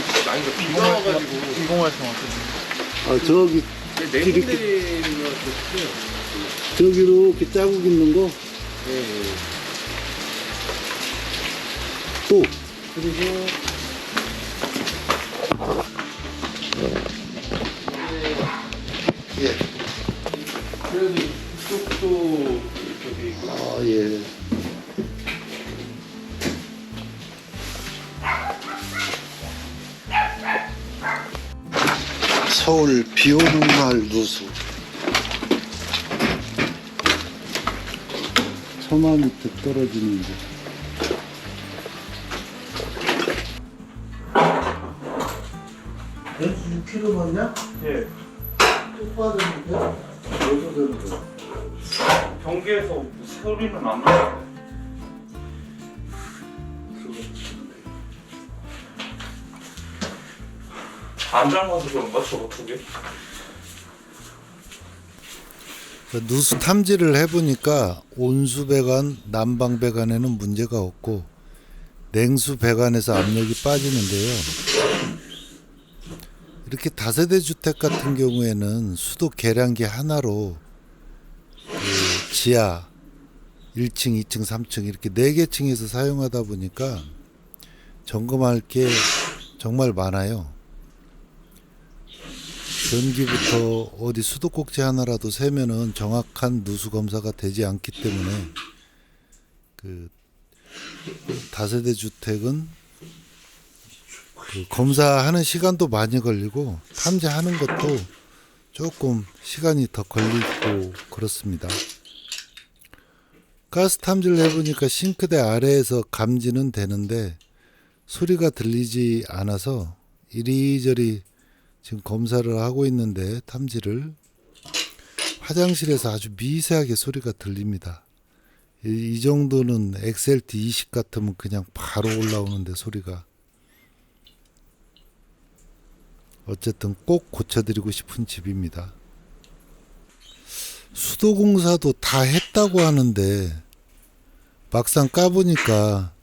또 비가 와가지고 어떠세요? 아, 저기, 네 이렇게- 좋고요. 저기로 이렇게 자국 있는 거, 예, 예. 또, 그리고 서울 비 오는 날 누수. 서마 밑에 떨어지는데. 연수 6kg 맞냐? 예. 뚝 빠졌는데? 어디서 되는 거야? 경계에서 소리는 안 나요. 안 닮아서 그런가 저거 두 개? 누수 탐지를 해보니까 온수 배관, 난방 배관에는 문제가 없고 냉수 배관에서 압력이 빠지는데요. 이렇게 다세대 주택 같은 경우에는 수도 계량기 하나로 그 지하 1층, 2층, 3층 이렇게 네 개 층에서 사용하다 보니까 점검할 게 정말 많아요. 전기부터 어디 수도꼭지 하나라도 세면은 정확한 누수 검사가 되지 않기 때문에 그 다세대 주택은 그 검사하는 시간도 많이 걸리고 탐지하는 것도 조금 시간이 더 걸리고 그렇습니다. 가스 탐지를 해보니까 싱크대 아래에서 감지는 되는데 소리가 들리지 않아서 이리저리 지금 검사를 하고 있는데 탐지를 화장실에서 아주 미세하게 소리가 들립니다. 이, 이 정도는 XLT 20 같으면 그냥 바로 올라오는데 소리가 어쨌든 꼭 고쳐드리고 싶은 집입니다. 수도공사도 다 했다고 하는데 막상 까보니까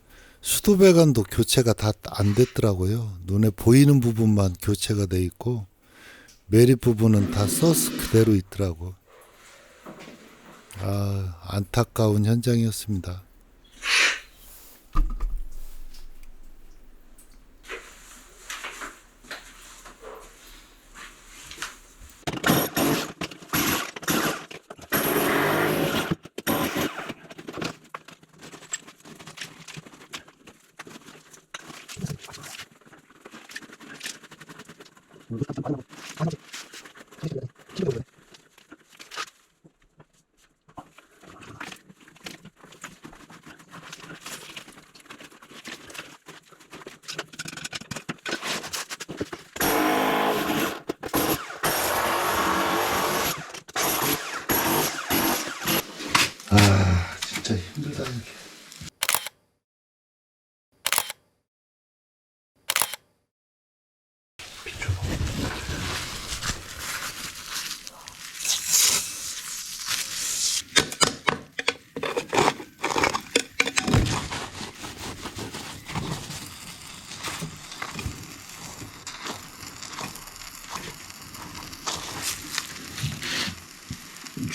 수도배관도 교체가 다 안 됐더라고요. 눈에 보이는 부분만 교체가 돼 있고 매립 부분은 다 서스 그대로 있더라고. 아 안타까운 현장이었습니다. 아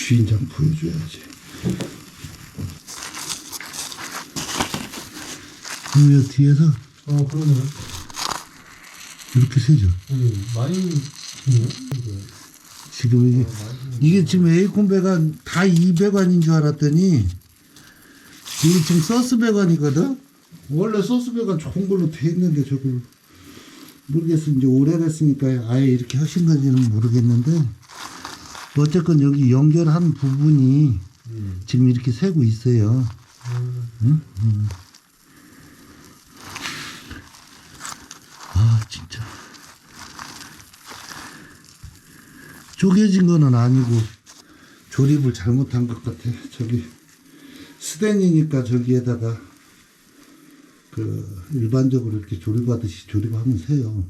주인장 보여줘야지. 이 뒤에서 어, 그러네. 이렇게 세죠. 음, 많이 튀네. 지금 이게 이게 지금 에이콘 배관 다 2배관인 줄 알았더니 이게 지금 서스 배관이거든. 원래 서스 배관 좋은 걸로 돼 있는데 저걸 모르겠어 이제 오래됐으니까 아예 이렇게 하신 건지는 모르겠는데 어쨌건 여기 연결한 부분이 지금 이렇게 새고 있어요. 응? 응. 아 진짜. 쪼개진 거는 아니고 조립을 잘못한 것 같아. 저기 스댄이니까 저기에다가 그 일반적으로 이렇게 조립하듯이 조립하면 새요.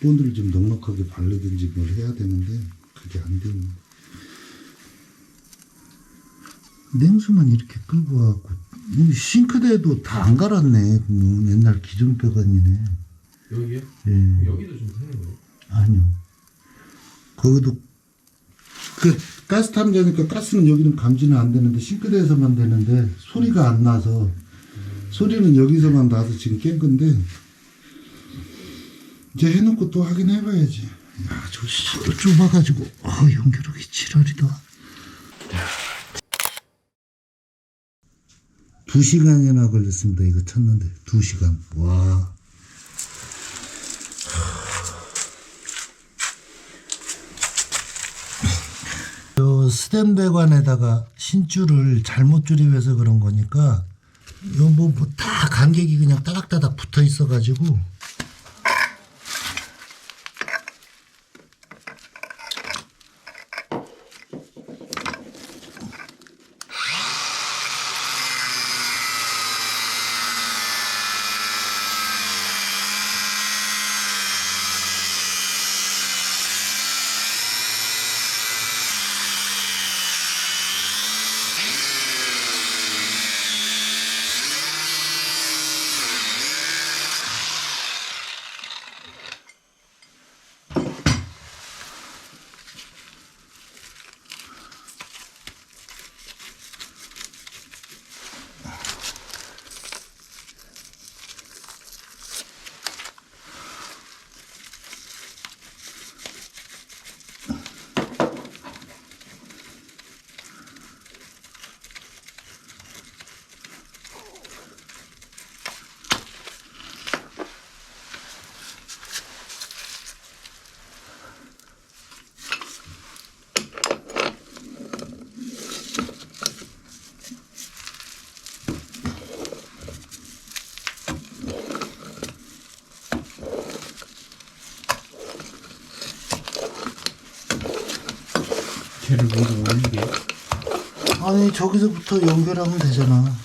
본드를 좀 넉넉하게 바르든지 뭘 해야 되는데 그게 안 되는. 냉수만 이렇게 끌고 와갖고 이 싱크대도 다 안 갈았네. 뭐 옛날 기존 배관이네. 여기요? 예. 여기도 좀 새는 거예요? 아니요. 거기도 그 가스 탐지하니까 가스는 여기는 감지는 안 되는데 싱크대에서만 되는데 소리가 안 나서 소리는 여기서만 나서 지금 깬 건데 이제 해놓고 또 확인해봐야지. 야, 저 씨도 좁아가지고 아 연결하기 지랄이다. 두 시간이나 걸렸습니다. 이거 쳤는데 두 시간. 와. 요 스탠배관에다가 신줄을 잘못 조립해서 그런 거니까 요뭐다 간격이 그냥 따닥따닥 붙어 있어 가지고 걔를 모두 올리게. 아니 저기서부터 연결하면 되잖아.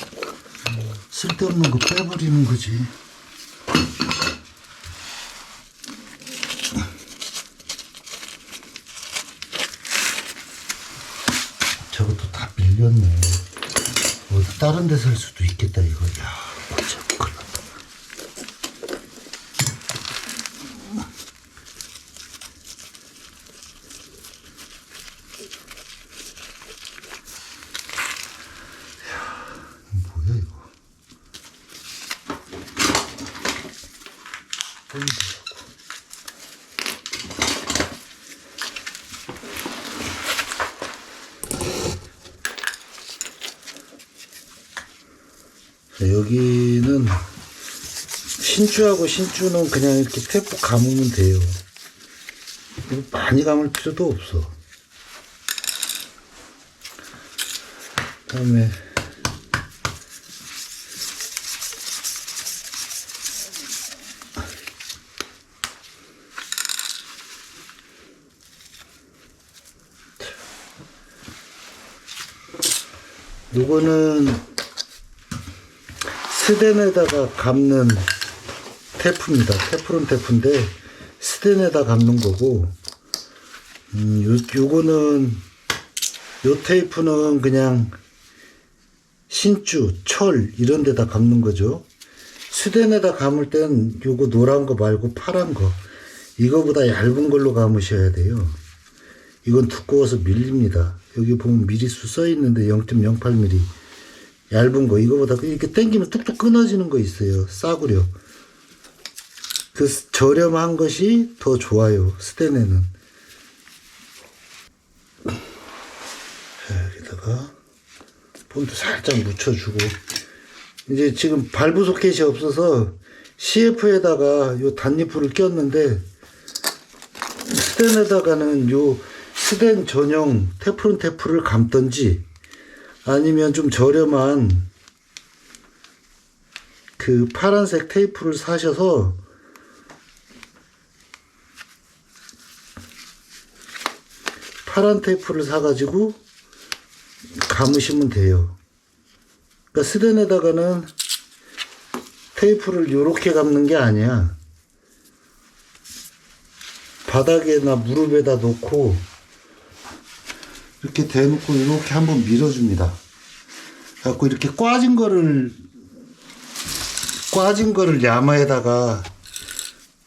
쓸데없는 거 빼버리는 거지. 저것도 다 밀렸네. 어디 다른 데 살 수도 있겠다 이거. 야, 진짜 큰일 났다. 뭐야 이거? 자, 여기는 신주하고 신주는 그냥 이렇게 테이프 감으면 돼요. 많이 감을 필요도 없어. 그 다음에 요거는 스덴에다가 감는 테프입니다. 테프론 테프인데 스덴에다 감는 거고 음, 요, 요거는 요 테이프는 그냥 신주, 철 이런 데다 감는 거죠. 스덴에다 감을 땐 요거 노란 거 말고 파란 거 이거보다 얇은 걸로 감으셔야 돼요. 이건 두꺼워서 밀립니다. 여기 보면 미리수 써 있는데 0.08mm 얇은 거 이거보다 이렇게 당기면 뚝뚝 끊어지는 거 있어요. 싸구려. 그 스- 저렴한 것이 더 좋아요. 스테네는. 자, 여기다가 본드 살짝 묻혀주고 이제 지금 발부 소켓이 없어서 CF에다가 요 단니풀을 꼈는데 스텐에다가는 요 스텐 전용 테프론 테프를 감던지 아니면 좀 저렴한 그 파란색 테이프를 사셔서 파란 테이프를 사가지고 감으시면 돼요. 그러니까 스덴에다가는 테이프를 이렇게 감는 게 아니야. 바닥에나 무릎에다 놓고 이렇게 대놓고 이렇게 한번 밀어줍니다. 그래갖고 이렇게 꽈진 거를 꽈진 거를 야마에다가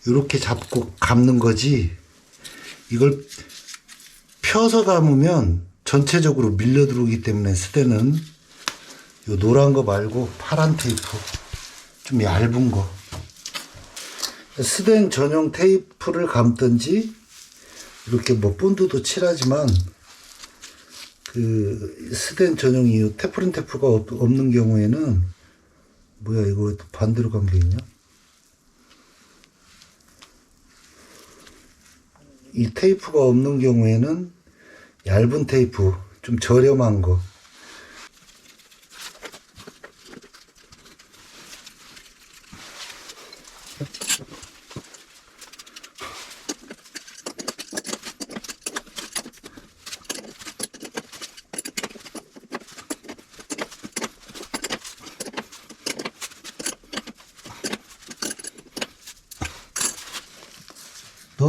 이렇게 잡고 감는 거지 이걸 펴서 감으면 전체적으로 밀려 들어오기 때문에 스대는 요 노란 거 말고 파란 테이프 좀 얇은 거 스댄 전용 테이프를 감든지 이렇게 뭐 본드도 칠하지만 그 스댄 전용 이 테프린 테프가 없, 없는 경우에는 뭐야 이거 또 반대로 간 게 있냐? 이 테이프가 없는 경우에는 얇은 테이프 좀 저렴한 거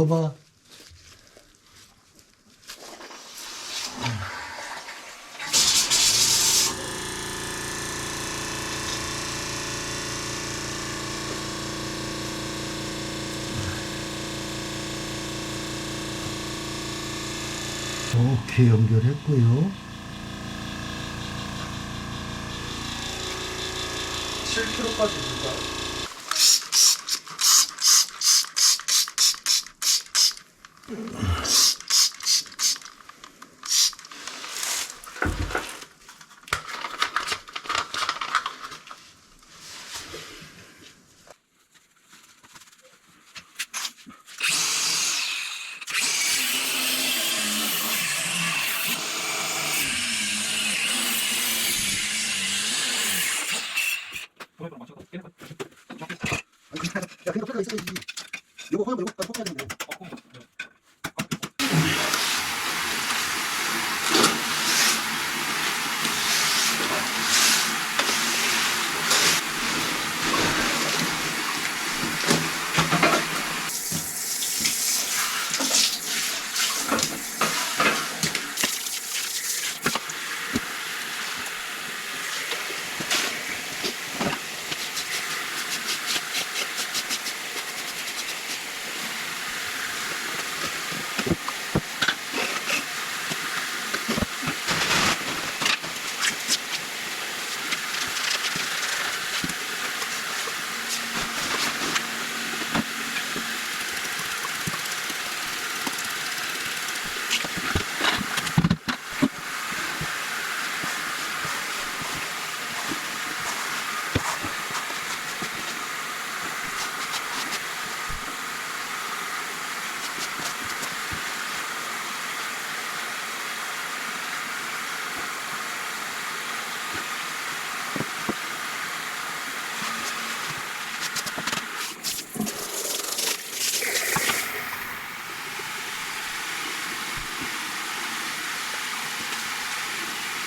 넣어봐 오케이 연결했고요 7kg까지 줄까요? 야 그러니까 패가 있어야지 이거 허용 이거 뽑아야 되는데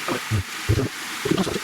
Okay.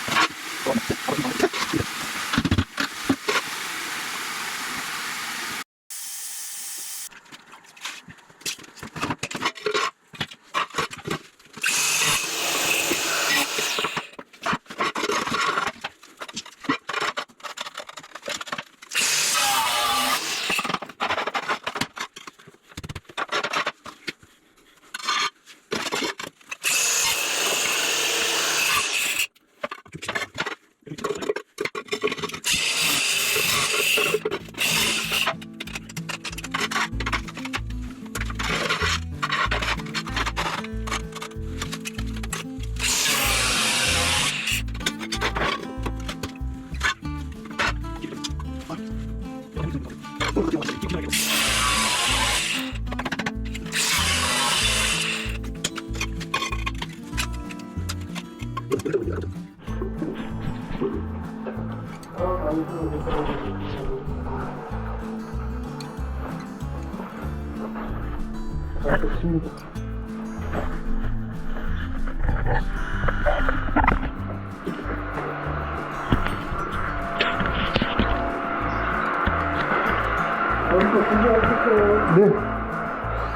네.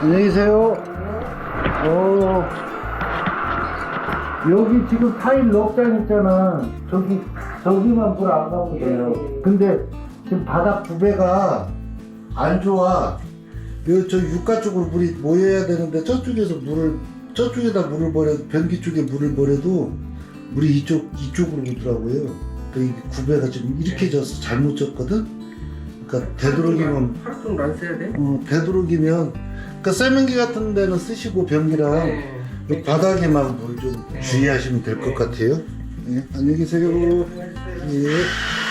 안녕히 계세요. 여기 지금 타일 넉장 있잖아. 저기, 저기만 불안 가면 돼요. 근데 지금 바닥 부배가 안 좋아. 요 저 육가 쪽으로 물이 모여야 되는데 저쪽에서 물을 저쪽에다 물을 버려 변기 쪽에 물을 버려도 물이 이쪽 이쪽으로 오더라고요. 그 구배가 지금 이렇게 져서 잘못 졌거든. 그러니까 되도록이면 하루 종일 안 써야 돼? 어, 되도록이면 그러니까 세면기 같은 데는 쓰시고 변기랑 네. 요 바닥에만 물좀 네. 주의하시면 될것 네. 같아요. 예, 안녕히 계세요. 네. 예.